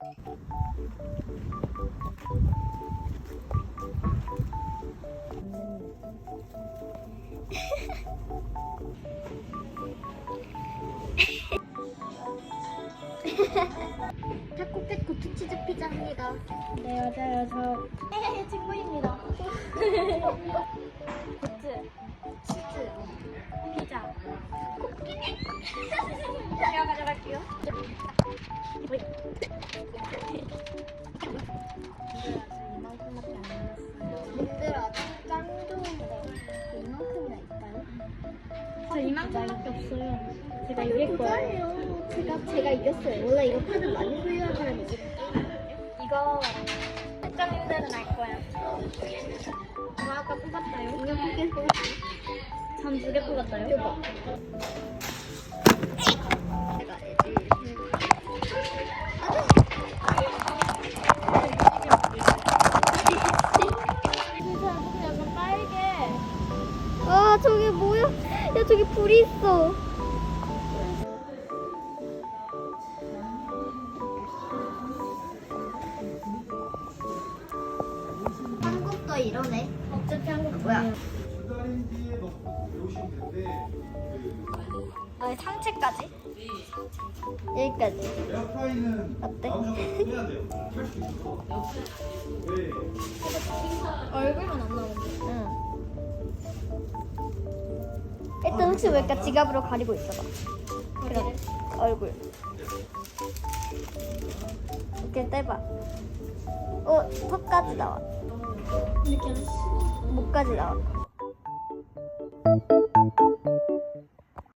타코페코 투치즈 피자입니다. 네 맞아요 저 네, 친구입니다. 굿즈 치즈. 피자 제가 가져갈게요. 저 이만큼밖에 없어요 제가 이길 거예요. 제가 제가 이겼어요. 원래 이거 카드 많이 소유한 사람이 이겼어요. 이거 회장님들은 알 거야 저 아까 뽑았어요 인형 크게 뽑았어요. 전두개 뽑았어요 봐. 저게 뭐야? 야 저기 불이 있어. 한국도 이러네. 어차피 한국 뭐야? 아 상체까지? 여기까지. 에어프라이는 어때? 얼굴만 안 나 혹시 모르니까 지갑으로 가리고 있어봐. 그럼 얼굴. 이렇게 떼봐. 어, 턱까지 나와. 이렇게 목까지 나와.